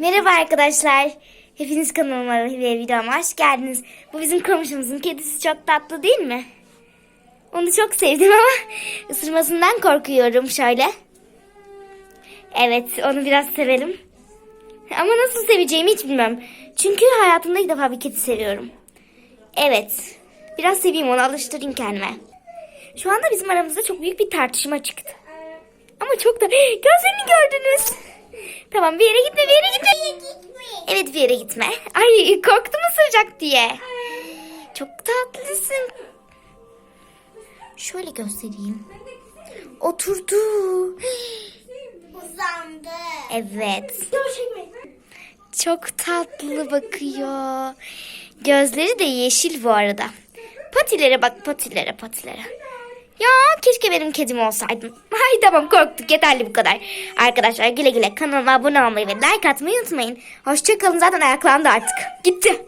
Merhaba arkadaşlar. Hepiniz kanalıma ve videoma hoş geldiniz. Bu bizim komşumuzun kedisi çok tatlı değil mi? Onu çok sevdim ama ısırmasından korkuyorum şöyle. Evet onu biraz severim. Ama nasıl seveceğimi hiç bilmem. Çünkü hayatımda ilk defa bir kedi seviyorum. Evet. Biraz seveyim onu alıştırayım kendime. Şu anda bizim aramızda çok büyük bir tartışma çıktı. Ama çok da gözlerini gördünüz. Tamam bir yere gitme bir yere gitme. Evet bir yere gitme. Ay korktum ısıracak diye. Çok tatlısın. Şöyle göstereyim. Oturdu. Uzandı. Evet. Çok tatlı bakıyor. Gözleri de yeşil bu arada. Patilere bak patilere patilere. Keşke benim kedim olsaydın. Ay tamam korktuk yeterli bu kadar. Arkadaşlar güle güle kanalıma abone olmayı ve like atmayı unutmayın. Hoşçakalın zaten ayaklandı artık. Gitti.